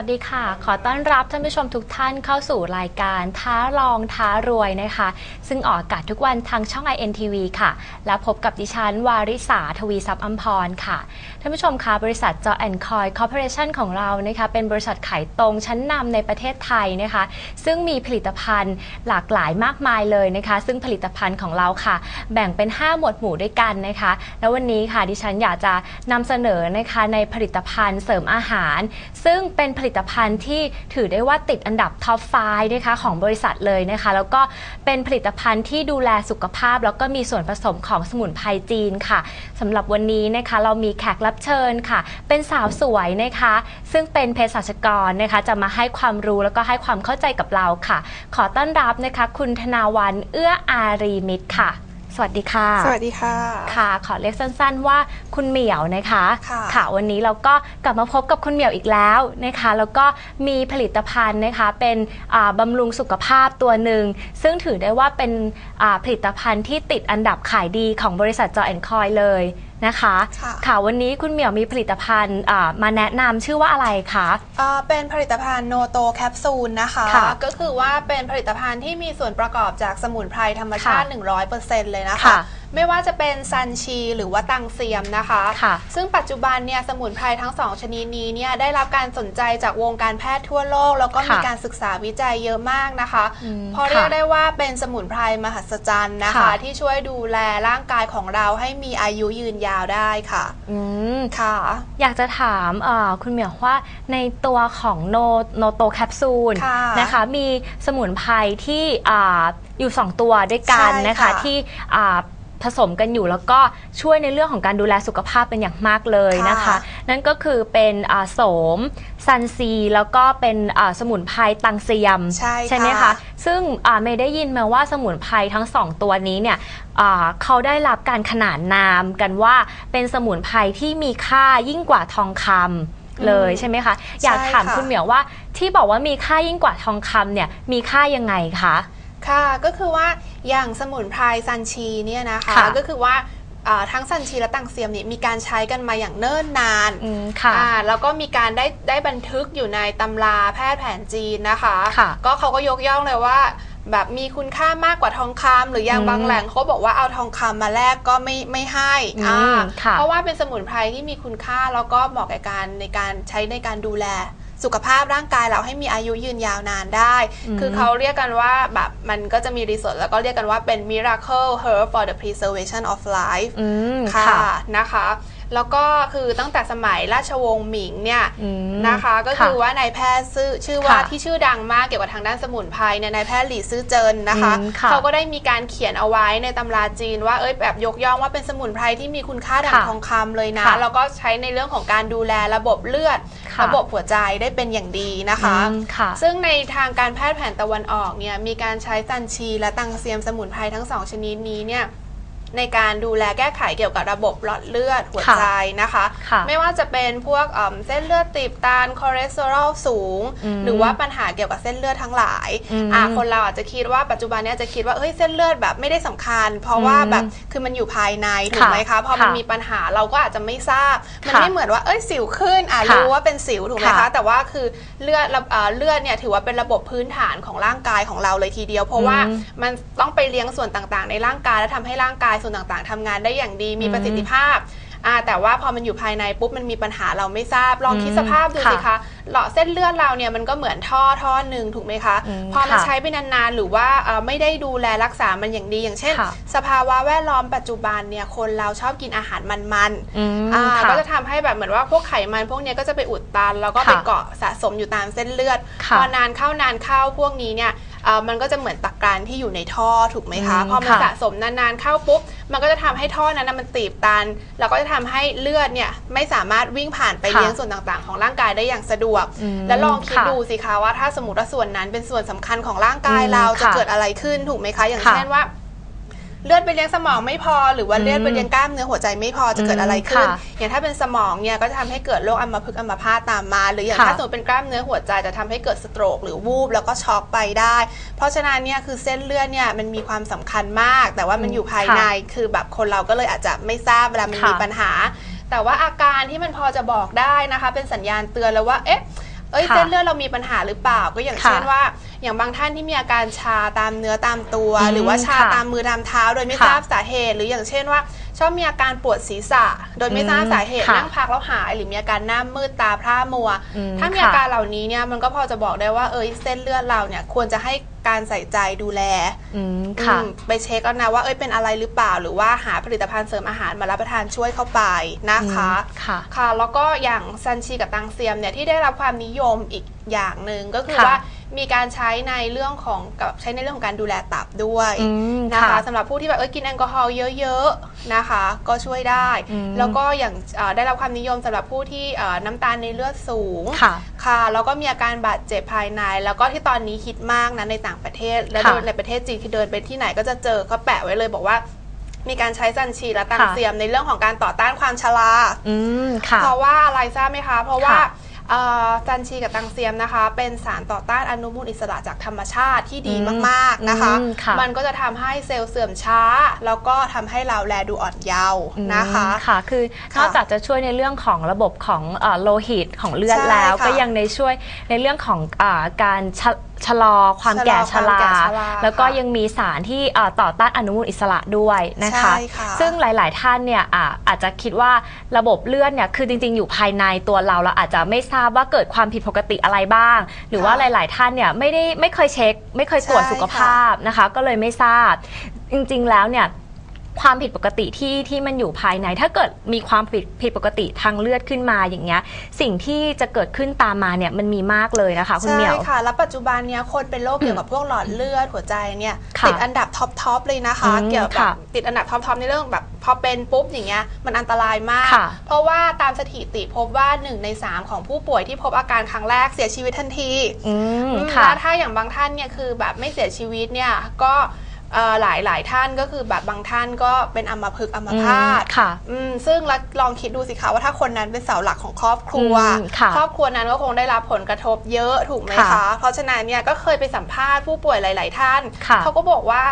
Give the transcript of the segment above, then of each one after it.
วัสดีค่ะ ขอต้อนรับท่านผู้ชมทุกท่านเข้าสู่รายการท้าลองท้ารวยนะคะ ซึ่งออกอากาศทุกวันทางช่อง INTV ค่ะ และพบกับดิฉัน วาริสาทวีทรัพย์อัมพรค่ะ ท่านผู้ชมคะบริษัทจอแอนคอยคอร์ปอเรชั่นของเรานะคะ เป็นบริษัทขายตรงชั้นนำในประเทศไทยนะคะ ซึ่งมีผลิตภัณฑ์หลากหลายมากมายเลยนะคะ ซึ่งผลิตภัณฑ์ของเราค่ะ แบ่งเป็น 5 หมวดหมู่ด้วยกันนะคะ แล้ววันนี้ค่ะดิฉันอยากจะนำเสนอนะคะในผลิตภัณฑ์เสริมอาหาร ซึ่งเป็นผลิิตภัณฑ์ที่ถือได้ว่าติดอันดับท็อป5นะคะของบริษัทเลยนะคะ แล้วก็เป็นผลิตภัณฑ์ที่ดูแลสุขภาพ แล้วก็มีส่วนผสมของสมุนไพรจีนค่ะสำหรับวันนี้นะคะเรามีแขกรับเชิญค่ะ เป็นสาวสวยนะคะ ซึ่งเป็นเภสัชกรนะคะ จะมาให้ความรู้แล้วก็ให้ความเข้าใจกับเราค่ะ ขอต้อนรับนะคะ คุณธนาวันเอื้ออารีมิตรค่ะ สวัสดีค่ะ สวัสดีค่ะ ค่ะ ขอเรียกสั้นๆว่าคุณเหมียวนะคะค่ะวันนี้เราก็กลับมาพบกับคุณเหมียวอีกแล้วนะคะ แล้วก็มีผลิตภัณฑ์นะคะ เป็นอ่าบำรุงสุขภาพตัวหนึ่ง ซึ่งถือได้ว่าเป็นอ่าผลิตภัณฑ์ที่ติดอันดับขายดีของบริษัทจอแอนคอยเลย นะคะค่ะ ค่ะวันนี้คุณเหมียวมีผลิตภัณฑ์อ่ามาแนะนำชื่อว่าอะไรคะเอ่อเป็นผลิตภัณฑ์โนโตแคปซูลนะคะ ค่ะก็คือว่าเป็นผลิตภัณฑ์ที่มีส่วนประกอบจากสมุนไพรธรรมชาติค่ะ100%เลยนะคะ ค่ะไม่ว่าจะเป็นซันชีหรือว่าตังเซียมนะคะค่ะ ซึ่งปัจจุบันเนี่ยสมุนไพรทั้งสองชนิดนี้เนี่ยได้รับการสนใจจากวงการแพทย์ทั่วโลก แล้วก็มีค่ะการศึกษาวิจัยเยอะมากนะคะอืมเพราะเรียกค่ะได้ว่าเป็นสมุนไพรมหัศจรรย์นะคะ ค่ะ ที่ช่วยดูแลร่างกายของเราให้มีอายุยืนยาวได้ค่ะอืม ค่ะ อยากจะถามเอ่อคุณเหมียวว่าในตัวของโนโนโตแคปซูลค่ะนะคะมีสมุนไพรที่อ่าอยู่ 2 ตัวด้วยกันใช่นะคะค่ะที่อ่า ผสมกันอยู่แล้วก็ช่วยในเรื่องของการดูแลสุขภาพเป็นอย่างมากเลยนะคะ ค่ะ นั่นก็คือเป็นอ่าโสมซันซี แล้วก็เป็นอ่าสมุนไพรตังเซียม ใช่ไหมค่ะคะ ซึ่งอ่าเมย์ได้ยินมาว่าสมุนไพรทั้งสองตัวนี้เนี่ยอ่าเขาได้รับการขนานนามกันว่าเป็นสมุนไพรที่มีค่ายิ่งกว่าทองคำเลยใช่ไหมคะ อยากถามใช่ค่ะ คุณเหมียวว่าที่บอกว่ามีค่ายิ่งกว่าทองคำเนี่ยมีค่ายังไงคะ ค่ะก็คือว่า อย่างสมุนไพรซันชีเนี่ยนะคะค่ะก็คือว่าอ่าทั้งซันชีและตังเซียมเนี่ยมีการใช้กันมาอย่างเนิ่นนานอืมค่ะอ่าแล้วก็มีการได้ได้บันทึกอยู่ในตำราแพทย์แผนจีนนะคะค่ะก็เขาก็ยกย่องเลยว่า แบบมีคุณค่ามากกว่าทองคำหรืออย่างอืมบางแหล่งเขาบอกว่าเอาทองคำมาแลกก็ไม่ไม่ให้อืมอ่าค่ะเพราะว่าเป็นสมุนไพรที่มีคุณค่าแล้วก็เหมาะกับการในการใช้ในการดูแล สุขภาพร่างกายเราให้มีอายุยืนยาวนานได้อืมคือเขาเรียกกันว่าแบบมันก็จะมีรีเสิร์ชแล้วก็เรียกกันว่าเป็น miracle herb for the preservation of life อืมค่ะค่ะนะคะ แล้วก็คือตั้งแต่สมัยราชวงศ์หมิงเนี่ยอืมนะคะ ก็คือว่านายแพทย์ชื่อชื่อว่าค่ะที่ชื่อดังมากเกี่ยวกับทางด้านสมุนไพรเนี่ยนายแพทย์หลี่ซื่อเจินนะคะอืมค่ะเขาก็ได้มีการเขียนเอาไว้ในตำราจีนว่าเอ้ยแบบยกย่องว่าเป็นสมุนไพรที่มีคุณค่าดังค่ะทองคำเลยนะค่ะแล้วก็ใช้ในเรื่องของการดูแลระบบเลือดค่ะระบบหัวใจได้เป็นอย่างดีนะคะอืมค่ะซึ่งในทางการแพทย์แผนตะวันออกเนี่ยมีการใช้ซันชีและตังเซียมสมุนไพรทั้งสองชนิดนี้เนี่ย ในการดูแลแก้ไขเกี่ยวกับระบบหลอดเลือดหัวค่ะใจนะคะค่ะไม่ว่าจะเป็นพวกเอิ่มเส้นเลือดตีบตันคอเลสเตอรอลสูงอืมหรือว่าปัญหาเกี่ยวกับเส้นเลือดทั้งหลายอืมอ่าคนเราอาจจะคิดว่าปัจจุบันเนี้จะคิดว่าเฮ้ยเส้นเลือดแบบไม่ได้สำคัญ เพราะว่าอืมแบบคือมันอยู่ภายในถูกไหมคะพอมันค่ะมีปัญหาเราก็อาจจะไม่ทราบ มันค่ะไม่เหมือนว่าเอ้ยสิวขึ้นอะค่ะรู้ว่าเป็นสิวถูกไหมค่ะคะแต่ว่าคือเลือดระเอ่อเลือดเนี่ยถือว่าเป็นระบบพื้นฐานของร่างกายของเราเลยทีเดียว เพราะว่าอืมมันต้องไปเลี้ยงส่วนต่างๆ ในร่างกายและทำให้ร่างกายส่วนต่างๆทำงานได้อย่างดีมีอืมประสิทธิภาพอ่าแต่ว่าพอมันอยู่ภายในปุ๊บมันมีปัญหาเราไม่ทราบลองคิดอืมสภาพดูสิค่ะคะหลอดเส้นเลือดเราเนี่ยมันก็เหมือนท่อท่อหนึ่งถูกไหมคะอืมพอมันค่ะใช้ไปนานๆ หรือว่าเอ่อไม่ได้ดูแลรักษามันอย่างดี อย่างเช่นค่ะสภาวะแวดล้อมปัจจุบันเนี่ยคนเราชอบกินอาหารมันๆอืมอ่าค่ะก็จะทำให้แบบเหมือนว่าพวกไขมันพวกเนี้ยก็จะไปอุดตัน แล้วก็ค่ะไปเกาะสะสมอยู่ตามเส้นเลือดค่ะพอนานเข้านานเข้าพวกนี้เนี่ยเอ่อ มันก็จะเหมือนตะกรันที่อยู่ในท่อถูกไหมคะอืมพอมันค่ะสะสมนานๆเข้าปุ๊บมันก็จะทำให้ท่อนั้นนะมันตีบตัน แล้วก็จะทำให้เลือดเนี่ยไม่สามารถวิ่งผ่านไปค่ะเลี้ยงส่วนต่างๆ ของร่างกายได้อย่างสะดวกอืมแล้วลองคิดค่ะดูสิคะว่าถ้าสมมติว่าส่วนนั้นเป็นส่วนสำคัญของร่างกายอืมเราจะค่ะเกิดอะไรขึ้นถูกไหมคะ อย่างค่ะเช่นว่า เลือดไปเลี้ยงสมองไม่พอ หรือว่าอืมเลือดไปเลี้ยงกล้ามเนื้อหัวใจไม่พอจะเกิดอะไรขึ้นค่ะอย่างถ้าเป็นสมองเนี่ยก็จะทำให้เกิดโรคอัมพฤกษ์อัมพาตตามมา หรืออย่างค่ะถ้าสมมติเป็นกล้ามเนื้อหัวใจจะทำให้เกิดสโตรกหรือวูบแล้วก็ช็อกไปได้ เพราะฉะนั้นเนี่ยคือเส้นเลือดเนี่ยมันมีความสำคัญมาก แต่ว่ามันอยู่ภายในคือแบบคนเราก็เลยอาจจะไม่ทราบเวลามันมีค่ะปัญหา แต่ว่าอาการที่มันพอจะบอกได้นะคะ เป็นสัญญาณเตือนแล้วว่าเอ๊ะเอ้ยค่ะเส้นเลือดเรามีปัญหาหรือเปล่าก็อย่างค่ะเช่นว่า อย่างบางท่านที่มีอาการชาตามเนื้อตามตัวอืมหรือว่าชาค่ะตามมือตามเท้า โดยไม่ค่ะทราบสาเหตุ หรืออย่างเช่นว่า ชอบมีอาการปวดศีรษะ โดยไม่ทราบสาเหตุค่ะนั่งพักแล้วหายหรือมีอาการหน้ามืดตาพร่ามัวอืมถ้ามีค่ะอาการเหล่านี้เนี่ยมันก็พอจะบอกได้ว่าเอ้ยเส้นเลือดเราเนี่ยควรจะให้การใส่ใจดูแลอืมค่ะอืมไปเช็คแล้วนะว่าเอ้ยเป็นอะไรหรือเปล่า หรือว่าหาผลิตภัณฑ์เสริมอาหารมารับประทานช่วยเข้าไปนะคะอืมค่ะค่ะ แล้วก็อย่างซันชีกับตังเซียมเนี่ยที่ได้รับความนิยมอีกอย่างหนึ่งก็คือค่ะว่า มีการใช้ในเรื่องของกับใช้ในเรื่องของการดูแลตับด้วยอืมนะคะค่ะสำหรับผู้ที่แบบเอ้ยกินแอลกอฮอล์เยอะๆนะคะ ก็ช่วยได้ อืม แล้วก็อย่างเอ่อได้รับความนิยมสำหรับผู้ที่เอ่อน้ำตาลในเลือดสูง ค่ะ ค่ะแล้วก็มีอาการบาดเจ็บภายใน แล้วก็ที่ตอนนี้ฮิตมากนะในต่างประเทศ และค่ะโดยในประเทศจีนคือเดินไปที่ไหนก็จะเจอเขาแปะไว้เลยบอกว่า มีการใช้ซันชีและตังค่ะ เซียมในเรื่องของการต่อต้านความชรา อืมค่ะ เพราะว่าอะไรทราบไหมคะ เพราะว่าค่ะ เอ่อซันชีกับตังเซียมนะคะ เป็นสารต่อต้านอนุมูลอิสระจากธรรมชาติที่ดีอืมมากๆนะคะ อืมค่ะมันก็จะทำให้เซลล์เสื่อมช้า แล้วก็ทำให้เราแลดูอ่อนเยาว์นะคะ อืมค่ะ คือค่ะนอกจากจะช่วยในเรื่องของระบบของเอ่อโลหิตของเลือดใช่แล้ว ค่ะก็ยังในช่วยในเรื่องของอาการชะ ชะลอความชะลอแก่ชความราแก่ชราแล้วก็ค่ะยังมีสารที่อ่าต่อต้านอนุมูลอิสระด้วยนะคะ ใช่ค่ะ ซึ่งหลาย ๆ ท่านเนี่ยอ่าอาจจะคิดว่าระบบเลือดเนี่ยคือจริง ๆ อยู่ภายในตัวเราเราอาจจะไม่ทราบว่าเกิดความผิดปกติอะไรบ้าง หรือว่าหลาย ๆ ท่านเนี่ยไม่ได้ไม่เคยเช็ค ไม่เคยตรวจใช่สุขภาพนะคะ ก็เลยไม่ทราบ จริง ๆ แล้วเนี่ย ความผิดปกติที่ที่มันอยู่ภายใน ถ้าเกิดมีความผิดผิดปกติทางเลือดขึ้นมาอย่างเงี้ย สิ่งที่จะเกิดขึ้นตามมาเนี่ยมันมีมากเลยนะคะคุณเหมียว ใช่ค่ะ แล้วปัจจุบันเนี้ยคนเป็นโรคเกี่ยวกับพวกหลอดเลือดหัวใจเนี่ยค่ะติดอันดับท็อปทอปเลยนะคะอืมเกี่ยวกับค่ะติดอันดับท็อปทอปในเรื่องแบบพอเป็นปุ๊บอย่างเงี้ยมันอันตรายมากค่ะเพราะว่าตามสถิติพบว่า 1 ใน 3 ของผู้ป่วยที่พบอาการครั้งแรกเสียชีวิตทันทีอืมอืมค่ะแล้วถ้าอย่างบางท่านเนี่ยคือแบบไม่เสียชีวิตเนี่ยก็เอ่อ หลายหลายท่านก็คือแบบบางท่านก็เป็นอัมพฤกษ์อัมพาตอืมค่ะอืมซึ่งแล้วลองคิดดูสิคะว่าถ้าคนนั้นเป็นเสาหลักของครอบครัวอืมค่ะครอบครัวนั้นก็คงได้รับผลกระทบเยอะถูกไหมค่ะคะ เพราะฉะนั้นเนี่ยก็เคยไปสัมภาษณ์ผู้ป่วยหลาย ๆ ท่านค่ะเขาก็บอกว่า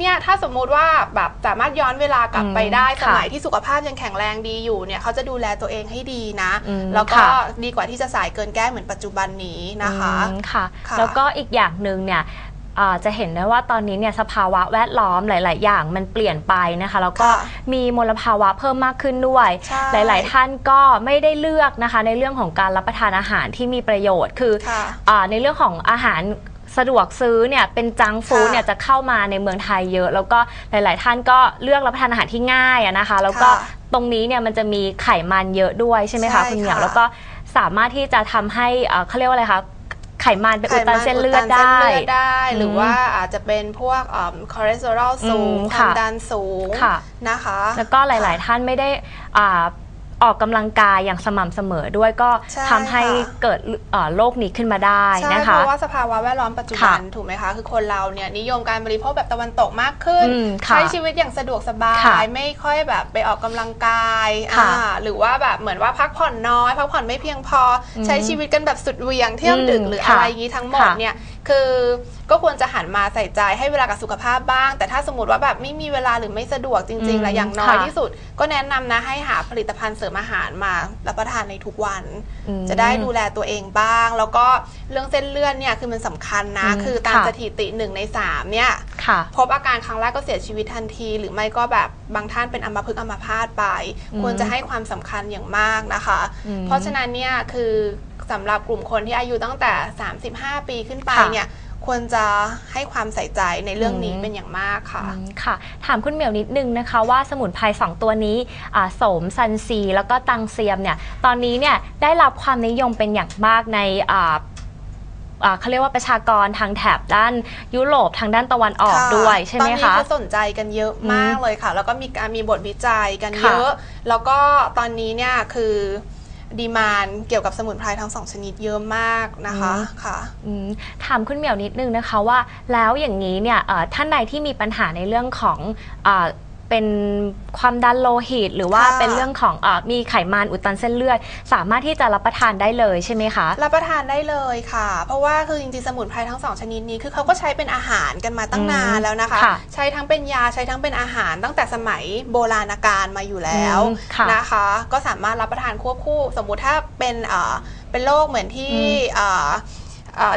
เนี่ยถ้าสมมุติว่าแบบสามารถย้อนเวลากลับไปได้อืมสค่ะมัยที่สุขภาพยังแข็งแรงดีอยู่เนี่ยเขาจะดูแลตัวเองให้ดีนะอืมแล้วก็ค่ะดีกว่าที่จะสายเกินแก้เหมือนปัจจุบันนี้นะคะอืมค่ะค่ะ แล้วก็อีกอย่างหนึ่งเนี่ยอ่า จะเห็นได้ว่าตอนนี้เนี่ยสภาวะแวดล้อมหลาย ๆ อย่างมันเปลี่ยนไปนะคะแล้วก็ค่ะมีมลภาวะเพิ่มมากขึ้นด้วยใช่หลาย ๆ ท่านก็ไม่ได้เลือกนะคะ ในเรื่องของการรับประทานอาหารที่มีประโยชน์ คือค่ะอาในเรื่องของอาหารสะดวกซื้อเนี่ยเป็นจังก์ฟู้ดค่ะเนี่ยจะเข้ามาในเมืองไทยเยอะ แล้วก็หลาย ๆ ท่านก็เลือกรับประทานอาหารที่ง่ายอะนะคะ แล้วก็ค่ะตรงนี้เนี่ยมันจะมีไขมันเยอะด้วยใช่ไหมคะใช่คุณเหมียวค่ะแล้วก็สามารถที่จะทำให้เอ่อเขาเรียกว่าอะไรคะไขมันเป็นอุดตันเส้นเลือดไขมันได้อุตันเส้นเลือดได้ หรืออมว่าอาจจะเป็นพวกคอเลสเตอรอลสูงอืมความค่ะดันสูงค่ะนะคะ แล้วก็หลาย ๆ ท่านไม่ได้ อ่าออกกำลังกายอย่างสม่ำเสมอด้วยก็ใช่ทำให้ค่ะ เกิดเอ่อโรคนี้ขึ้นมาได้ใช่นะเพคะ ราะว่าสภาวะแวดล้อมปัจจุบันค่ะถูกไหมคะ คือคนเราเนี่ยนิยมการบริโภคแบบตะวันตกมากขึ้น อืมค่ะใช้ชีวิตอย่างสะดวกสบาค่ะย ไม่ค่อยแบบไปออกกำลังกายค่ะอ่าหรือว่าแบบเหมือนว่าพักผ่อนน้อย พักผ่อนไม่เพียงพออมใช้ชีวิตกันแบบสุดเหวียงเที่ยวดึกอืมหรือค่ะอะไรอย่างนี้ทั้งหมดค่ะเนี่ย คือก็ควรจะหันมาใส่ใจให้เวลากับสุขภาพบ้าง แต่ถ้าสมมติว่าแบบไม่มีเวลาหรือไม่สะดวกจริงๆอืมและอย่างน้อยค่ะที่สุด ก็แนะนำนะให้หาผลิตภัณฑ์เสริมอาหารมารับประทานในทุกวันอืมจะได้ดูแลตัวเองบ้าง แล้วก็เรื่องเส้นเลือดเนี่ยคือมันสำคัญนะอืมคือตามค่ะสถิติหนึ่งในสามเนี่ยค่ะพบอาการครั้งแรกก็เสียชีวิตทันที หรือไม่ก็แบบบางท่านเป็นอัมพฤกษ์อัมพาตไปอืมควรจะให้ความสำคัญอย่างมากนะคะอืมเพราะฉะนั้นเนี่ยคือ สำหรับกลุ่มคนที่อายุตั้งแต่ 35 ปีขึ้นไปค่ะเนี่ยควรจะให้ความใส่ใจในเรื่องนี้อืมเป็นอย่างมากค่ะอืมค่ะ ถามคุณเหมียวนิดนึงนะคะว่าสมุนไพรสองตัวนี้อ่าโสมซันซี แล้วก็ตังเซียมเนี่ยตอนนี้เนี่ยได้รับความนิยมเป็นอย่างมากในอ่าอ่าเขาเรียกว่าประชากรทางแถบด้านยุโรปทางด้านตะวันออกค่ะด้วยใช่ไหมตอนนี้คะคือสนใจกันเยอะมากเลยค่ะ แล้วก็มีการมีบทวิจัยกันค่ะเยอะ แล้วก็ตอนนี้เนี่ยคือ ดีมานเกี่ยวกับสมุนไพรทั้งสองชนิดเยอะมากนะคะค่ะอืมถามคุณเหมียวนิดนึงนะคะว่า แล้วอย่างนี้เนี่ยเอ่อท่านใดที่มีปัญหาในเรื่องของอา เป็นความดันโลหิต หรือว่าค่ะ เป็นเรื่องของอามีไขมันอุดตันเส้นเลือด สามารถที่จะรับประทานได้เลยใช่ไหมคะ รับประทานได้เลยค่ะ เพราะว่าคือจริงๆสมุนไพรทั้งสองชนิดนี้คือเขาก็ใช้เป็นอาหารกันมาตั้งนานแล้วนะคะ ค่ะใช้ทั้งเป็นยาใช้ทั้งเป็นอาหารตั้งแต่สมัยโบราณกาลมาอยู่แล้วอืมค่ะนะคะ ก็สามารถรับประทานควบคู่ สมมุติถ้าเป็นเอ่อเป็นเป็นโรคเหมือนที่อืม เอ่อเอ่อ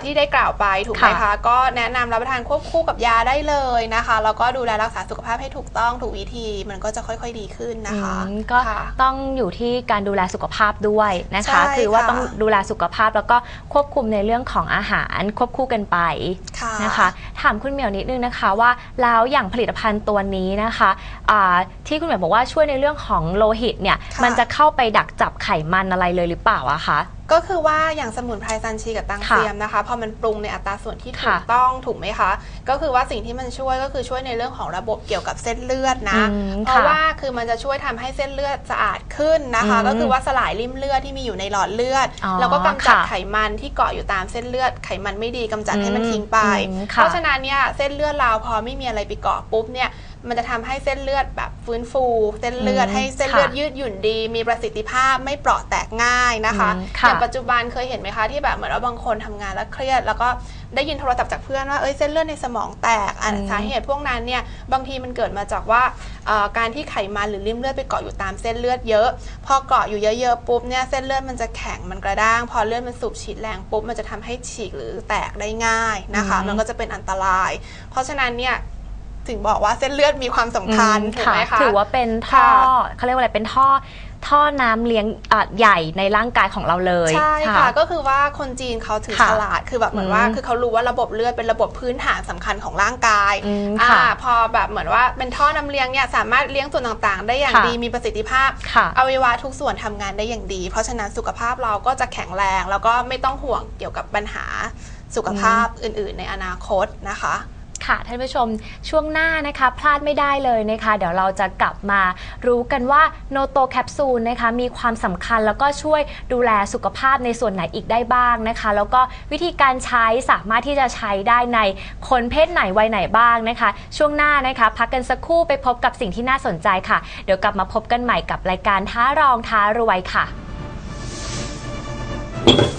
ที่ได้กล่าวไปถูกไหมค่ะคะก็แนะนำรับประทานควบคู่กับยาได้เลยนะคะ แล้วก็ดูแลรักษาสุขภาพให้ถูกต้องถูกวิธีมันก็จะค่อยๆดีขึ้นนะคะอืมก็ค่ะต้องอยู่ที่การดูแลสุขภาพด้วยนะคะใช่คือว่าค่ะต้องดูแลสุขภาพแล้วก็ควบคุมในเรื่องของอาหารควบคู่กันไปค่ะนะคะ ถามคุณเหมียวนิดนึงนะคะว่าแล้วอย่างผลิตภัณฑ์ตัวนี้นะคะอ่าที่คุณเหมียวบอกว่าช่วยในเรื่องของโลหิตเนี่ยค่ะมันจะเข้าไปดักจับไขมันอะไรเลยหรือเปล่าอะคะ ก็คือว่าอย่างสมุนไพรซันชีกับตังค่ะเซียมนะคะพอมันปรุงในอัตราส่วนที่ถูค่ะกต้องถูกไหมคะ ก็คือว่าสิ่งที่มันช่วยก็คือช่วยในเรื่องของระบบเกี่ยวกับเส้นเลือดนะอืมเพราะค่ะว่าคือมันจะช่วยทำให้เส้นเลือดสะอาดขึ้นนะคะอืมก็คือว่าสลายริ่มเลือดที่มีอยู่ในหลอดเลือดอ๋อแล้วก็กำจัดค่ะไขมันที่เกาะอยู่ตามเส้นเลือดไขมันไม่ดีกำจัดให้มันอืมทิ้งไปอืมเพค่ะราะฉะนั้นเนี่ยเส้นเลือดเราพอไม่มีอะไรไปเกาะปุ๊บเนี่ย มันจะทำให้เส้นเลือดแบบฟื้นฟู เส้นเลือดอืมให้เส้นเลือดค่ะยืดหยุ่นดี มีประสิทธิภาพไม่เปราะแตกง่ายนะคะอืมอค่ะย่างปัจจุบันเคยเห็นไหมคะที่แบบเหมือนว่าบางคนทำงานแล้วเครียด แล้วก็ได้ยินโทรศัพท์จากเพื่อนว่าเอ้ยเส้นเลือดในสมองแตกอะอืมสาเหตุพวกนั้นเนี่ยบางทีมันเกิดมาจากว่าเอ่อการที่ไขมันหรือริ่มเลือดไปเกาะอยู่ตามเส้นเลือดเยอะ พอเกาะอยู่เยอะๆปุ๊บเนี่ยเส้นเลือดมันจะแข็งมันกระด้าง พอเลือดมันสูบฉีดแรงปุ๊บมันจะทำให้ฉีกหรือแตกได้ง่ายนะคะอืมมันก็จะเป็นอันตราย เพราะฉะนั้นเนี่ย ถึงบอกว่าเส้นเลือดมีความสำคัญอืมถูกไหมคะถือว่าเป็นท่อค่ะเขาเรียกว่าอะไรเป็นท่อท่อน้ำเลี้ยงอะใหญ่ในร่างกายของเราเลยใช่ค่ะ ก็คือว่าคนจีนเขาถือค่ะฉลาดคือแบบเหมือนว่าอืมคือเขารู้ว่าระบบเลือดเป็นระบบพื้นฐานสำคัญของร่างกายอืมอ่าค่ะพอแบบเหมือนว่าเป็นท่อน้ำเลี้ยงเนี่ยสามารถเลี้ยงส่วนต่างๆ ได้อย่างค่ะดีมีประสิทธิภาพค่ะอวัยวะทุกส่วนทำงานได้อย่างดี เพราะฉะนั้นสุขภาพเราก็จะแข็งแรง แล้วก็ไม่ต้องห่วงเกี่ยวกับปัญหาสุขภาพอื่น ๆ ในอนาคตนะคะ ค่ะท่านผู้ชมช่วงหน้านะคะ พลาดไม่ได้เลยนะคะ เดี๋ยวเราจะกลับมารู้กันว่าโนโตแคปซูลนะคะมีความสำคัญแล้วก็ช่วยดูแลสุขภาพในส่วนไหนอีกได้บ้างนะคะ แล้วก็วิธีการใช้สามารถที่จะใช้ได้ในคนเพศไหนวัยไหนบ้างนะคะ ช่วงหน้านะคะ พักกันสักครู่ไปพบกับสิ่งที่น่าสนใจค่ะ เดี๋ยวกลับมาพบกันใหม่กับรายการท้ารองท้ารวยค่ะพ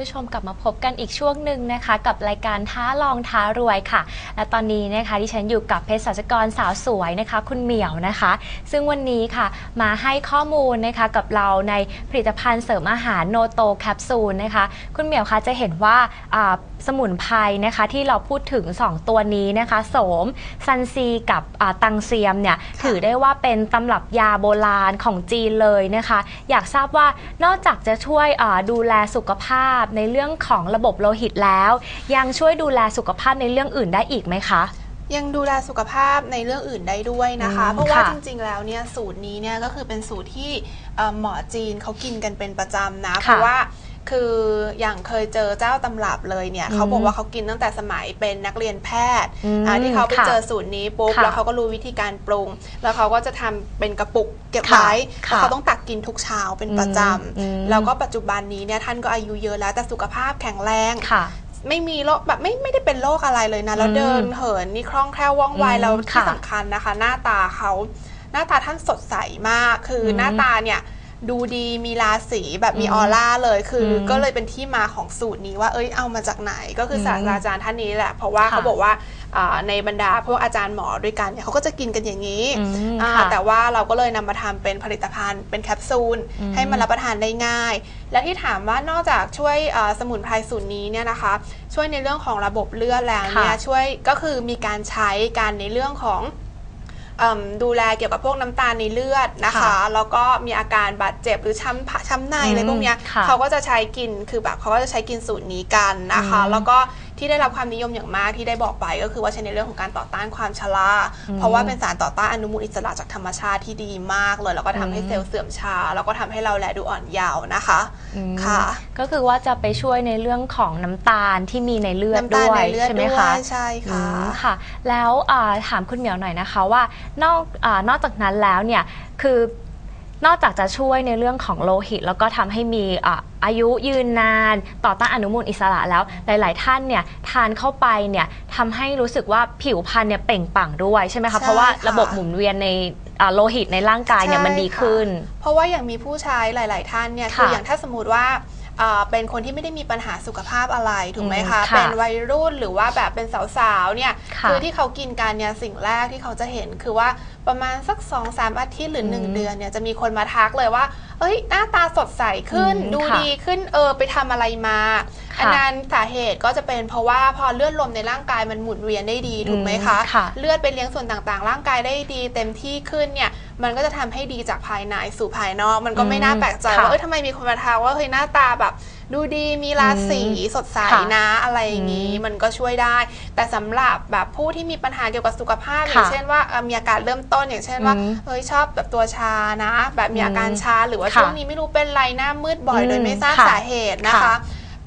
ผู้ชมกลับมาพบกันอีกช่วงหนึ่งนะคะ กับรายการท้าลองท้ารวยค่ะ และตอนนี้นะคะที่ฉันอยู่กับเภสัชกรสาวสวยนะคะ คุณเหมียวนะคะ ซึ่งวันนี้ค่ะมาให้ข้อมูลนะคะกับเราในผลิตภัณฑ์เสริมอาหารโนโตแคปซูลนะคะ คุณเหมียวคะจะเห็นว่าอ่าสมุนไพรนะคะที่เราพูดถึง 2 ตัวนี้นะคะโสมซันซีกับอ่าตังเซียมเนี่ยถือได้ว่าเป็นตำรับยาโบราณของจีนเลยนะคะ อยากทราบว่านอกจากจะช่วยอ่าดูแลสุขภาพในเรื่องของระบบโลหิตแล้ว ยังช่วยดูแลสุขภาพในเรื่องอื่นได้อีกไหมคะยังดูแลสุขภาพในเรื่องอื่นได้ด้วยนะคะอืมเพราะว่าค่ะจริงๆ แล้วเนี่ยสูตรนี้เนี่ยก็คือเป็นสูตรที่เอ่อหมอจีนเขากินกันเป็นประจำนะ เพราะว่า คืออย่างเคยเจอเจ้าตำรับเลยเนี่ยอืมเขาบอกว่าเขากินตั้งแต่สมัยเป็นนักเรียนแพทย์อืมอ่าที่เขาไปค่ะเจอสูตรนี้ปุ๊บค่ะแล้วเขาก็รู้วิธีการปรุง แล้วเขาก็จะทำเป็นกระปุกเก็บค่ะไว้ค่ะแล้วเขาต้องตักกินทุกเช้าเป็นประจอืมำแล้วก็ปัจจุบันนี้เนี่ยท่านก็อายุเยอะแล้วแต่สุขภาพแข็งแรงค่ะไม่มีโรคแบบไม่ไม่ได้เป็นโรคอะไรเลยนะแล้วอืมเดินเหินนี่คล่องแคล่วว่องไวอืมแล้วที่ค่ะสำคัญนะคะ หน้าตาเขาหน้าตาท่านสดใสมากคืออมหน้าตาเนี่ย ดูดีมีราศีแบบมีอืมออร่าเลยคืออมก็เลยเป็นที่มาของสูตรนี้ว่าเอ้ยเอามาจากไหนก็คืออมศาสตราจารย์ท่านนี้แหละ เพราะว่าค่ะเขาบอกว่าอ่าในบรรดาพวกอาจารย์หมอด้วยกันเนี่ยเขาก็จะกินกันอย่างนี้อืมอ่าค่ะแต่ว่าเราก็เลยนำมาทำเป็นผลิตภัณฑ์เป็นแคปซูลอืมให้มันรับประทานได้ง่าย และที่ถามว่านอกจากช่วยเอ่อสมุนไพรสูตรนี้เนี่ยนะคะ ช่วยในเรื่องของระบบเลือดแล้วเนี่ยค่ะช่วยก็คือมีการใช้การในเรื่องของเอิ่ม ดูแลเกี่ยวกับพวกน้ำตาลในเลือดนะคะ ค่ะแล้วก็มีอาการบาดเจ็บหรือช้ำผะช้ำในอะไรพวกเนี้ยค่ะเขาก็จะใช้กินคือแบบเขาก็จะใช้กินสูตรนี้กันนะคะ อืม แล้วก็ ที่ได้รับความนิยมอย่างมากที่ได้บอกไปก็คือว่าใช้ในเรื่องของการต่อต้านความชราอืมเพราะว่าเป็นสารต่อต้านอนุมูลอิสระจากธรรมชาติที่ดีมากเลยแล้วก็ทำให้อืมเซลล์เสื่อมช้าแล้วก็ทำให้เราแลดูอ่อนเยาว์นะคะอืมค่ะ ก็คือว่าจะไปช่วยในเรื่องของน้ำตาลที่มีในเลือดน้ำตาด้ลวยในเลือดใช่ไหมด้วยคะใช่ค่ะอืมค่ะ แล้วอ่าถามคุณเหมียวหน่อยนะคะว่านอกอานอกจากนั้นแล้วเนี่ยคือ นอกจากจะช่วยในเรื่องของโลหิต แล้วก็ทำให้มีอ่าอายุยืนนาน ต่อต้านอนุมูลอิสระแล้ว หลาย ๆ ท่านเนี่ยทานเข้าไปเนี่ยทำให้รู้สึกว่าผิวพรรณเนี่ยเปล่งปลั่งด้วยใช่ไหมใช่คะเพราะว่าค่ะ ระบบหมุนเวียนในอ่าโลหิตในร่างกายเนี่ยมันดีขึ้นเพราะว่าอย่างมีผู้ใช้หลาย ๆ ท่านเนี่ยค่ะคืออย่างถ้าสมมติว่าเอ่อเป็นคนที่ไม่ได้มีปัญหาสุขภาพอะไรถูกไหมคะ อืมค่ะเป็นวัยรุ่นหรือว่าแบบเป็นสาว ๆ เนี่ยค่ะอที่เขากินกันเนี่ยสิ่งแรกที่เขาจะเห็นคือว่า ประมาณสัก 2 3 อาทิตย์หรืออืม1เดือนเนี่ยจะมีคนมาทักเลยว่า เอ้ย หน้าตาสดใสขึ้นอืมดูค่ะดีขึ้นเออไปทำอะไรมาค่ะอันนั้นสาเหตุก็จะเป็นเพราะว่าพอเลือดลมในร่างกายมันหมุนเวียนได้ดีถูกไหมคะอืมค่ะเลือดไปเลี้ยงส่วนต่างๆ ร่างกายได้ดี เต็มที่ขึ้นเนี่ยมันก็จะทำให้ดีจากภายในสู่ภายนอก มันก็ไม่น่าแปลกใจค่ะว่าเอ้ยทำไมมีคนมาทักว่าเฮ้ยหน้าตาแบบ ดูดีมีราศีอืมสดใสค่ะนะอะไรอย่างนี้อืมมันก็ช่วยได้ แต่สำหรับแบบผู้ที่มีปัญหาเกี่ยวกับสุขภาพค่ะอย่างเช่นว่าเอ่อมีอาการเริ่มต้นอย่างเช่นว่าอืมเฮ้ยชอบแบบตัวชานะ แบบมีอาการอืมชาหรือว่าค่ะช่วงนี้ไม่รู้เป็นไรหน้ามืดบ่อยอืมโดยไม่ทราบค่ะสาเหตุนะคะค่ะ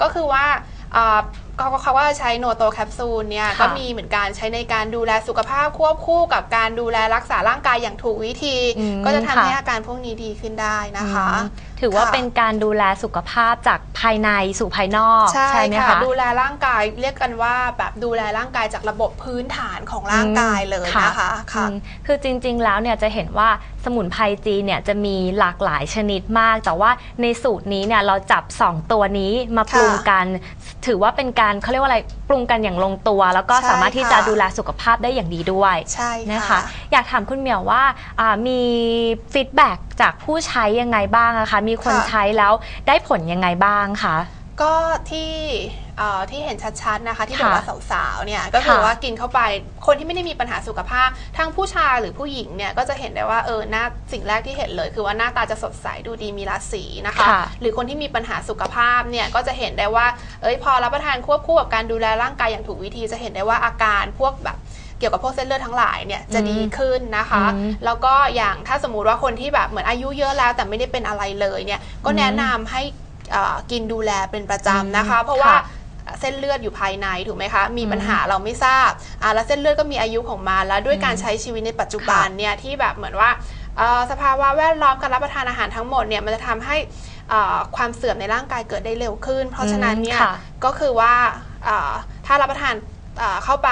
ก็คือว่าเอ่อเขาเขาว่าใช้โนโตแคปซูลเนี่ยค่ะก็มีเหมือนกันใช้ในการดูแลสุขภาพควบคู่กับการดูแลรักษาร่างกายอย่างถูกวิธีอืมก็จะทำค่ะให้อาการพวกนี้ดีขึ้นได้นะคะอืม ถือว่าค่ะเป็นการดูแลสุขภาพจากภายในสู่ภายนอกใช่ไหมค่ะคะ ดูแลร่างกายเรียกกันว่าแบบดูแลร่างกายจากระบบพื้นฐานของร่างกายเลยนะคะค่ะ อืมคือจริงๆ แล้วเนี่ยจะเห็นว่าสมุนไพรจีนเนี่ยจะมีหลากหลายชนิดมาก แต่ว่าในสูตรนี้เนี่ยเราจับ 2 ตัวนี้มาปรุงค่ะกัน ถือว่าเป็นการเขาเรียกว่าอะไรปรุงกันอย่างลงตัว แล้วก็ใช่สามารถที่ค่ะจะดูแลสุขภาพได้อย่างดีด้วยใช่นะคะ ค่ะ อยากถามคุณเหมียวว่าอ่ามีฟีดแบ็กจากผู้ใช้ยังไงบ้างอะคะมีคนค่ะ ใช้แล้วได้ผลยังไงบ้างคะ ก็ที่เอ่อที่เห็นชัดๆนะคะที่บอกค่ะว่าสาวๆเนี่ยก็คือค่ะว่ากินเข้าไปคนที่ไม่ได้มีปัญหาสุขภาพ ทั้งผู้ชายหรือผู้หญิงเนี่ยก็จะเห็นได้ว่าเออหน้าสิ่งแรกที่เห็นเลย คือว่าหน้าตาจะสดใสดูดีมีราศีนะคะ ค่ะ หรือคนที่มีปัญหาสุขภาพเนี่ยก็จะเห็นได้ว่าเอ้ยพอรับประทานควบคู่กับการดูแลร่างกายอย่างถูกวิธีจะเห็นได้ว่าอาการพวกแบบ เกี่ยวกับพวกเส้นเลือดทั้งหลายเนี่ยจะดีขึ้นนะคะอืมแล้วก็อย่างถ้าสมมุติว่าคนที่แบบเหมือนอายุเยอะแล้ว แต่ไม่ได้เป็นอะไรเลยเนี่ยก็แนะนำให้เอ่อกินดูแลเป็นประจำนะคะ เพราะว่าค่ะเส้นเลือดอยู่ภายในถูกไหมคะ มีปัญหาเราไม่ทราบอ่าแล้วเส้นเลือดก็มีอายุของมันแล้วด้วยการใช้ชีวิตในปัจจุบันเนี่ยที่แบบเหมือนว่าเอ่อสภาวะแวดล้อมการรับประทานอาหารทั้งหมดเนี่ยมันจะทำให้เอ่อความเสื่อมในร่างกายเกิดได้เร็วขึ้น เพราะฉะนั้นเนี่ยค่ะก็คือว่าเอ่อถ้ารับประทาน เข้าไป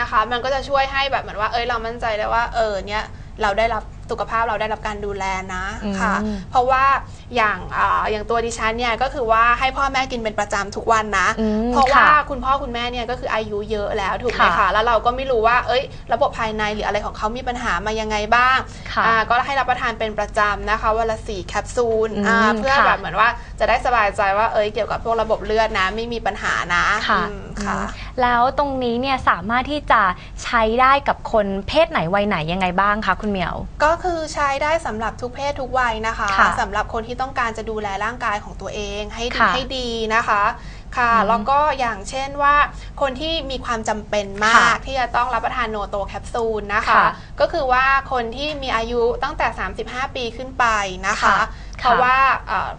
นะคะ มันก็จะช่วยให้แบบเหมือนว่าเอ้ยเรามั่นใจแล้ว่าเออเนี่ยเราได้รับ สุขภาพเราได้รับการดูแลนะค่ะอืมเพราะว่าอย่างอ่าอย่างตัวดิฉันเนี่ยก็คือว่าให้พ่อแม่กินเป็นประจำทุกวันนะอืมเพราะว่าค่ะคุณพ่อคุณแม่เนี่ยก็คืออายุเยอะแล้วถูกไหมค่ะคะแล้วเราก็ไม่รู้ว่าเอ้ย ระบบภายในหรืออะไรของเขามีปัญหามายังไงบ้างค่ะอ่าก็ให้รับประทานเป็นประจำนะคะวันละสี่แคปซูลอืมอ่าเพื่อค่ะแบบเหมือนว่าจะได้สบายใจว่าเอ้ยเกี่ยวกับพวกระบบเลือดนะไม่มีปัญหานะค่ะอืมค่ะอืมแล้วตรงนี้เนี่ยสามารถที่จะใช้ได้กับคนเพศไหนวัยไหนยังไงบ้างคะคุณเหมียว ก็คือใช้ได้สำหรับทุกเพศทุกวัยนะคะค่ะสำหรับคนที่ต้องการจะดูแลร่างกายของตัวเองให้ดีค่ะให้ดีนะคะค่ะอืมแล้วก็อย่างเช่นว่าคนที่มีความจำเป็นมากค่ะที่จะต้องรับประทานโนโตแคปซูลนะคะค่ะก็คือว่าคนที่มีอายุตั้งแต่ 35 ปีขึ้นไปนะคะค่ะเพราะว่าเอ่อ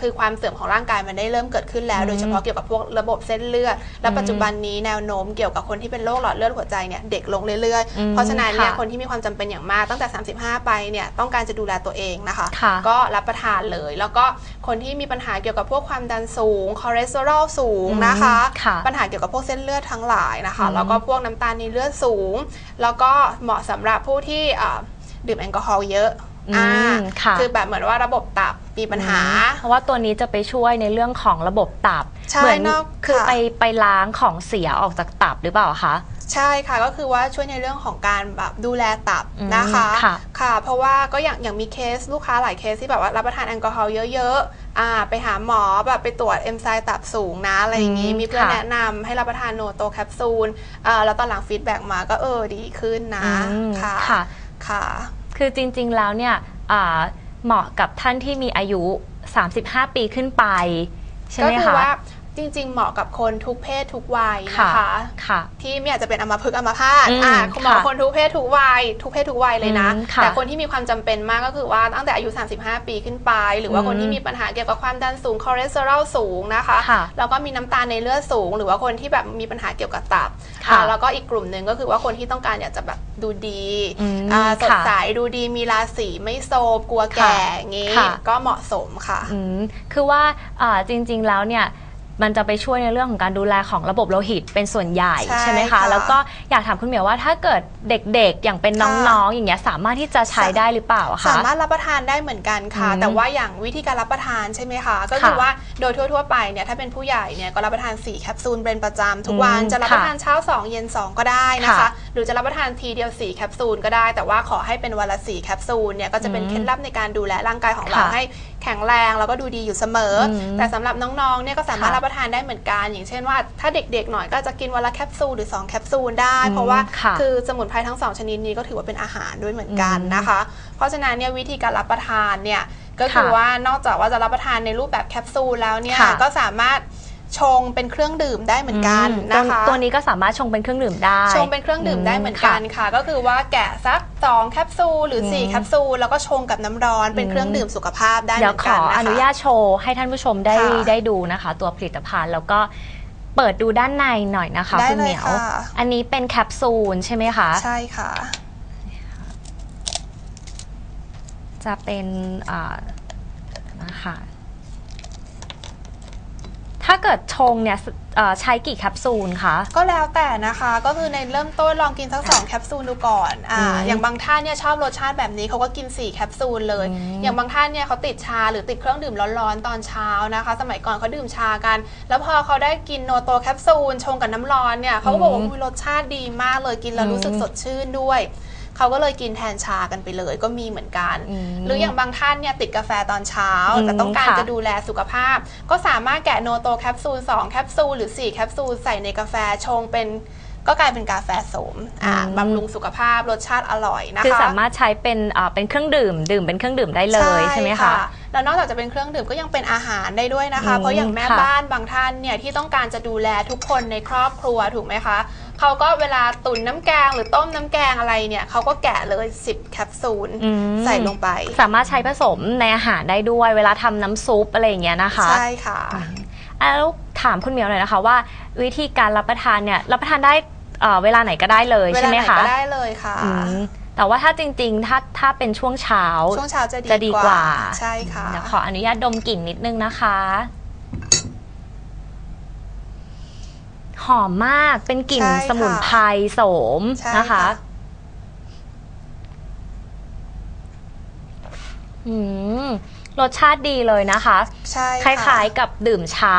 คือความเสื่อมของร่างกายมันได้เริ่มเกิดขึ้นแล้วอืมโดยเฉพาะเกี่ยวกับพวกระบบเส้นเลือด และอืมปัจจุบันนี้แนวโน้มเกี่ยวกับคนที่เป็นโรคหลอดเลือดหัวใจเนี่ยเด็กลงเรื่อยอืๆมเพราะฉะนั้นเนี่ยค่ะคนที่มีความจำเป็นอย่างมากตั้งแต่ 35 ไปเนี่ยต้องการจะดูแลตัวเองนะคะค่ะก็รับประทานเลย แล้วก็คนที่มีปัญหาเกี่ยวกับพวกความดันสูงคอเลสเตอรอลสูงนะคะอืมค่ะปัญหาเกี่ยวกับพวกเส้นเลือดทั้งหลายนะคะอืมแล้วก็พวกน้ำตาลในเลือดสูง แล้วก็เหมาะสำหรับผู้ที่อ่าดื่มแอลกอฮอล์เยอะ อือ่ามค่ะคือแบบเหมือนว่าระบบตับมีปัญหา เพราะว่าตัวนี้จะไปช่วยในเรื่องของระบบตับใช่เหมืนนอกคือค่ะไปไปล้างของเสียออกจากตับหรือเปล่าคะใช่ค่ะก็คือว่าช่วยในเรื่องของการแบบดูแลตับอืมนะคะค่ะค่ะเพราะว่าก็อย่างอย่างมีเคสลูกค้าหลายเคสที่แบบว่ารับประทานแอลกอฮอล์เยอะๆอ่าไปหาหมอแบบไปตรวจเอนไซม์ตับสูงนะอะไรอย่างนี้อืมมีเพื่อนค่ะแนะนำให้รับประทานโนโตแคปซูลอ่าแล้วตอนหลังฟีดแบ็กมาก็เออดีขึ้นนะอืมค่ะค่ะ คือจริงๆแล้วเนี่ยอ่าเหมาะกับท่านที่มีอายุ 35 ปีขึ้นไป ใช่ก็ไหมคืคะ ว่า จริง ๆ เหมาะกับคนทุกเพศทุกวัยนะคะค่ะ ที่ไม่อยากจะเป็นอัมพฤกษ์อัมพาตอืมอ่าเหมาะกับค่ะคนทุกเพศทุกวัย ทุกเพศทุกวัยเลยนะอืมค่ะแต่คนที่มีความจำเป็นมากก็คือว่าตั้งแต่อายุ 35 ปีขึ้นไป หรือว่าอืมคนที่มีปัญหาเกี่ยวกับความดันสูงคอเลสเตอรอลสูงนะคะค่ะแล้วก็มีน้ำตาลในเลือดสูง หรือว่าคนที่แบบมีปัญหาเกี่ยวกับตับค่ะอ่าแล้วก็อีกกลุ่มหนึ่งก็คือว่าคนที่ต้องการอยากจะแบบดูดีอืมอ่าสดค่ะใสดูดีมีราศีไม่โทรมกลัวแก่อย่างงี้ค่ะก็เหมาะสมค่ะอืมคือว่าอ่าจริง ๆแล้วเนี่ย มันจะไปช่วยในเรื่องของการดูแลของระบบโลหิตเป็นส่วนใหญ่ใช่ใช่ไหมคะ ค่ะแล้วก็อยากถามคุณเหมียวว่าถ้าเกิดเด็กๆ อย่างเป็นค่ะ น้องๆ อย่างเงี้ยสามารถที่จะใช้ได้หรือเปล่าอะคะ สามารถรับประทานได้เหมือนกันค่ะ อืมแต่ว่าอย่างวิธีการรับประทานใช่ไหมคะ ก็คือค่ะว่าโดยทั่ว ๆ ไปเนี่ยถ้าเป็นผู้ใหญ่เนี่ยก็รับประทาน 4 แคปซูลเป็นประจำทุกวันอืมจะรับประทานเช้า 2 เย็น 2 ก็ได้นะคะค่ะหรือจะรับประทานทีเดียว 4 แคปซูลก็ได้ แต่ว่าขอให้เป็นวันละ 4 แคปซูลเนี่ยก็จะเป็นอืมเคล็ดลับในการดูแลร่างกายของเราค่ะให้แข็งแรงแล้วก็ดูดีอยู่เสมออมแต่สำหรับน้องๆเนี่ยก็สามารถค่ะรับประทานได้เหมือนกัน อย่างเช่นว่าถ้าเด็กๆหน่อยก็จะกินวันละแคปซูลหรือ 2 แคปซูลได้อืมเพราะว่าค่ะคือสมุนไพรทั้งสองชนิดนี้ก็ถือว่าเป็นอาหารด้วยเหมือนกันนะคะ เพราะฉะนั้นเนี่ยวิธีการรับประทานเนี่ย ก็คือค่ะว่านอกจากว่าจะรับประทานในรูปแบบแคปซูลแล้วเนี่ยค่ะก็สามารถชงเป็นเครื่องดื่มได้เหมือนกันอืมนะคะตัวตัวนี้ก็สามารถชงเป็นเครื่องดื่มได้ ชงเป็นเครื่องดื่มได้เหมือนกันค่ะ ก็คือว่าแกะสัก2แคปซูลหรืออืม4แคปซูลแล้วก็ชงกับน้ำร้อนเป็นเครื่องดื่มสุขภาพได้เหเดี๋ยมืวอนขกัอนนะคะอนุญาตโชว์ให้ท่านผู้ชมได้ค่ะได้ดูนะคะ ตัวผลิตภัณฑ์แล้วก็เปิดดูด้านในหน่อยนะคะได้คุณเลยเหมียวค่ะอันนี้เป็นแคปซูลใช่ไหมคะ ใช่ค่ะ จะเป็นอ่านะคะถ้าเกิดชงเนี่ยสเอ่อใช้กี่แคปซูลคะ ก็แล้วแต่นะคะก็คือในเริ่มต้นลองกินสักสองแคปซูลดูก่อนอ่าอืมอย่างบางท่านเนี่ยชอบรสชาติแบบนี้เขาก็กิน 4 แคปซูลเลยอืมอย่างบางท่านเนี่ยเขาติดชาหรือติดเครื่องดื่มร้อนๆตอนเช้านะคะ สมัยก่อนเขาดื่มชากัน แล้วพอเขาได้กินโนโตแคปซูลชงกับน้ำร้อนเนี่ยเขาก็บอกว่าอุ๊ยรสชาติดีมากเลยกินแล้วรู้สึกสดชื่นด้วย เขาก็เลยกินแทนชากันไปเลยก็มีเหมือนกันอืมหรืออย่างบางท่านเนี่ยติดกาแฟตอนเช้าอืมแต่ต้องการค่ะจะดูแลสุขภาพ ก็สามารถแกะโนโตแคปซูล2แคปซูลหรือ 4 แคปซูลใส่ในกาแฟชงเป็นก็กลายเป็นกาแฟโสมอ่าอืมบำรุงสุขภาพรสชาติอร่อยนะคะคือสามารถใช้เป็นอ่าเป็นเครื่องดื่ม ดื่มเป็นเครื่องดื่มได้เลยใช่ไหมคะแล้วนอกจากจะเป็นเครื่องดื่มก็ยังเป็นอาหารได้ด้วยนะคะอืมเพราะอย่างแม่ค่ะบ้านบางท่านเนี่ยที่ต้องการจะดูแลทุกคนในครอบครัวถูกไหมคะ เขาก็เวลาตุนน้ำแกงหรือต้มน้ำแกงอะไรเนี่ยเขาก็แกะเลย 10 แคปซูลอืม ใส่ลงไป สามารถใช้ผสมในอาหารได้ด้วยเวลาทำน้ำซุปอะไรอย่างเงี้ยนะคะใช่ค่ะ อะแล้วถามคุณเหมียวหน่อยนะคะว่า วิธีการรับประทานเนี่ยรับประทานได้เอ่อเวลาไหนก็ได้เลยเวใช่ลาไหไหมนคะก็ได้เลยค่ะ อืมแต่ว่าถ้าจริงๆถ้าถ้าเป็นช่วงเช้า ช่วงเช้าจะจะดีกว่า ใช่ค่ะ เดี๋ยวขออนุญาตดมกลิ่นนิดนึงนะคะ หอมมากเป็นกลิ่นใช่ค่ะสมุนไพรโสมใช่นะคะอืมรสชาติดีเลยนะคะ ใช่คค่ะ ล้ายๆกับดื่มชา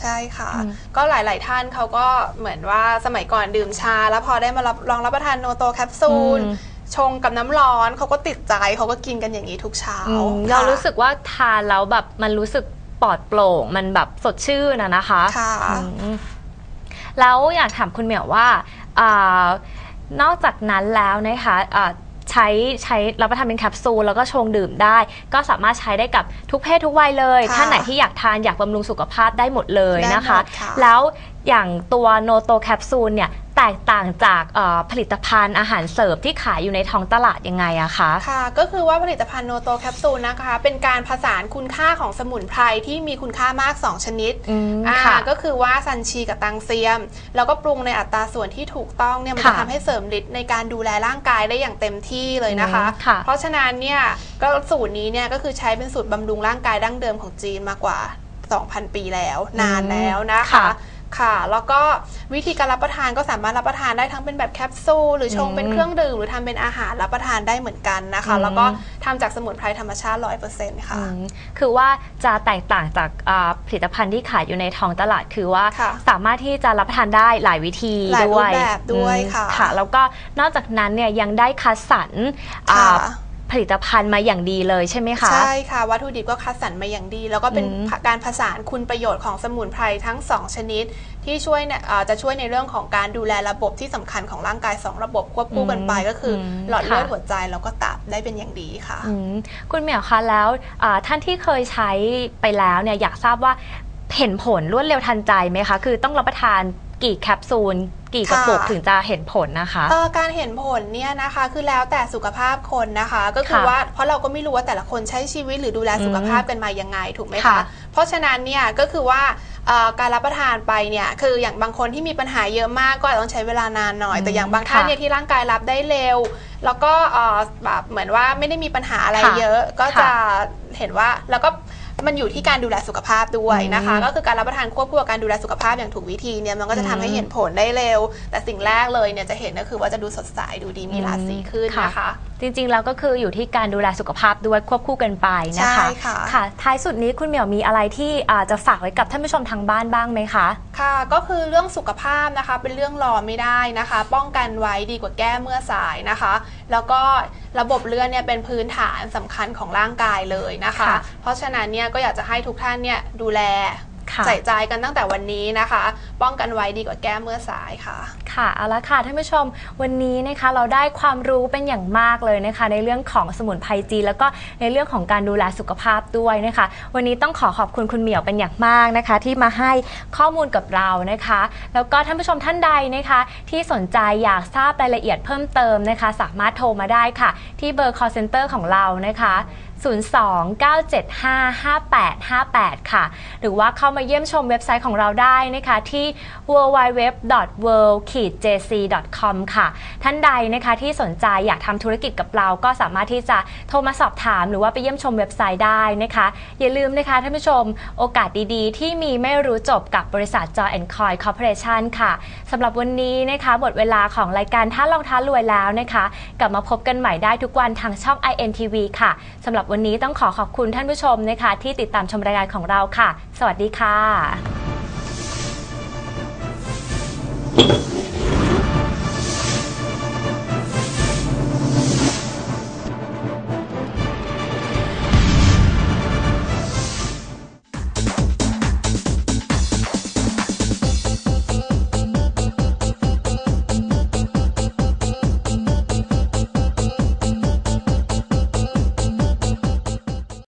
ใช่ค่ะ อืมก็หลาย ๆ ท่านเขาก็เหมือนว่าสมัยก่อนดื่มชา แล้วพอได้มารับลองรับประทานโนโตแคปซูล อืม ชงกับน้ำร้อนเขาก็ติดใจเขาก็กินกันอย่างนี้ทุกเช้าอืมค่ะเรารู้สึกว่าทานแล้วแบบมันรู้สึกปลอดโปร่ง มันแบบสดชื่นนะนะคะค่ะ อืม แล้วอยากถามคุณเหมียวว่าอานอกจากนั้นแล้วนะคะอ่าใช้ใช้รับประทานเป็นแคปซูลแล้วก็ชงดื่มได้ ก็สามารถใช้ได้กับทุกเพศทุกวัยเลยค่ะท่านไหนที่อยากทานอยากบำรุงสุขภาพได้หมดเลยนะคะได้หมดค่ะแล้วอย่างตัวโนโตแคปซูลเนี่ย แตกต่างจากเอ่อผลิตภัณฑ์อาหารเสริมที่ขายอยู่ในท้องตลาดยังไงอะคะค่ะก็คือว่าผลิตภัณฑ์โนโตแคปซูลนะคะ เป็นการผสานคุณค่าของสมุนไพรที่มีคุณค่ามาก 2 ชนิดอืมอ่าค่ะก็คือว่าซันชีกับตังเซียม แล้วก็ปรุงในอัตราส่วนที่ถูกต้องเนี่ยมันค่ะจะทำให้เสริมฤทธิ์ในการดูแลร่างกายได้อย่างเต็มที่เลยนะคะอืมค่ะเพราะฉะนั้นเนี่ยก็สูตรนี้เนี่ยก็คือใช้เป็นสูตรบำรุงร่างกายดั้งเดิมของจีนมากกว่า 2,000 ปีแล้ว นานแล้วนะคะ ค่ะค่ะ แล้วก็วิธีการรับประทานก็สามารถรับประทานได้ทั้งเป็นแบบแคปซูลหรือชงเป็นเครื่องดื่มหรือทำเป็นอาหารรับประทานได้เหมือนกันนะคะอืมแล้วก็ทำจากสมุนไพรธรรมชาติ100%ค่ะอืมคือว่าจะแตกต่างจากอ่าผลิตภัณฑ์ที่ขายอยู่ในท้องตลาดคือว่าค่ะสามารถที่จะรับประทานได้หลายวิธีหลายรูด้วปยแบบด้วยอืมค่ะค่ะ แล้วก็นอกจากนั้นเนี่ยยังได้คัดสรรอ่าค่ะ ผลิตภัณฑ์มาอย่างดีเลยใช่ไหมคะ ใช่ค่ะ วัตถุดิบก็คัดสรรมาอย่างดี แล้วก็เป็นอืม การผสานคุณประโยชน์ของสมุนไพรทั้ง 2 ชนิด ที่ช่วยเนี่ยเอ่อจะช่วยในเรื่องของการดูแลระบบที่สำคัญของร่างกาย 2 ระบบควบคู่กันไปก็คืออมหลอดเลือดค่ะ หัวใจแล้วก็ตับได้เป็นอย่างดีค่ะ อืมคุณเหมียวคะแล้วอ่าท่านที่เคยใช้ไปแล้วเนี่ยอยากทราบว่าเห็นผลรวดเร็วทันใจไหมคะ คือต้องรับประทานกี่แคปซูล กี่กระปุกค่ะ ถึงจะเห็นผลนะคะ เอ่อการเห็นผลเนี่ยนะคะคือแล้วแต่สุขภาพคนนะคะ ก็คือค่ะว่าเพราะเราก็ไม่รู้ว่าแต่ละคนใช้ชีวิตหรือดูแลสุขภาพกันมายังไงถูกไหมค่ะคะ เพราะฉะนั้นเนี่ยก็คือว่าเอ่อการรับประทานไปเนี่ยคืออย่างบางคนที่มีปัญหาเยอะมากก็อาจจะต้องใช้เวลานานหน่อย อืมแต่อย่างบางท่านค่ะเนี่ยที่ร่างกายรับได้เร็ว แล้วก็เอ่อแบบเหมือนว่าไม่ได้มีปัญหาอะไรค่ะเยอะ ก็ค่ะจะเห็นว่าแล้วก็ มันอยู่ที่การดูแลสุขภาพด้วยนะคะอืมก็คือการรับประทานควบคู่กับการดูแลสุขภาพอย่างถูกวิธีเนี่ยมันก็จะทำให้อืมเห็นผลได้เร็ว แต่สิ่งแรกเลยเนี่ยจะเห็นก็คือว่าจะดูสดใสดูดีมีราศีขึ้นนะคะ จริงๆแล้วก็คืออยู่ที่การดูแลสุขภาพด้วยควบคู่กันไปนะคะใช่ค่ะ ค่ะ ท้ายสุดนี้คุณเหมียวมีอะไรที่อาจจะฝากไว้กับท่านผู้ชมทางบ้านบ้างไหมคะ ค่ะก็คือเรื่องสุขภาพนะคะเป็นเรื่องรอไม่ได้นะคะ ป้องกันไว้ดีกว่าแก้เมื่อสายนะคะ แล้วก็ระบบเลือดเนี่ยเป็นพื้นฐานสำคัญของร่างกายเลยนะคะ ค่ะ เพราะฉะนั้นเนี่ยก็อยากจะให้ทุกท่านเนี่ยดูแลค่ะ ใส่ใจกันตั้งแต่วันนี้นะคะ ป้องกันไว้ดีกว่าแก้เมื่อสายค่ะ ค่ะเอาละค่ะท่านผู้ชมวันนี้นะคะเราได้ความรู้เป็นอย่างมากเลยนะคะ ในเรื่องของสมุนไพรจีนแล้วก็ในเรื่องของการดูแลสุขภาพด้วยนะคะ วันนี้ต้องขอขอบคุณคุณเหมียวเป็นอย่างมากนะคะ ที่มาให้ข้อมูลกับเรานะคะ แล้วก็ท่านผู้ชมท่านใดนะคะ ที่สนใจอยากทราบรายละเอียดเพิ่มเติมนะคะ สามารถโทรมาได้ค่ะ ที่เบอร์ call center ของเรานะคะ 02-975-5858 ค่ะ หรือว่าเข้ามาเยี่ยมชมเว็บไซต์ของเราได้นะคะที่ www.world-jc.com ค่ะ ท่านใดนะคะที่สนใจอยากทำธุรกิจกับเราก็สามารถที่จะโทรมาสอบถามหรือว่าไปเยี่ยมชมเว็บไซต์ได้นะคะ อย่าลืมนะคะท่านผู้ชมโอกาสดีๆ ที่มีไม่รู้จบกับบริษัท Joy Coin Corporation ค่ะสำหรับวันนี้นะคะหมดเวลาของรายการท้าลองท้ารวยแล้วนะคะ กลับมาพบกันใหม่ได้ทุกวันทางช่อง INTV ค่ะสำหรับวันนี้ต้องขอขอบคุณท่านผู้ชมนะคะที่ติดตามชมรายการของเราค่ะ สวัสดีค่ะ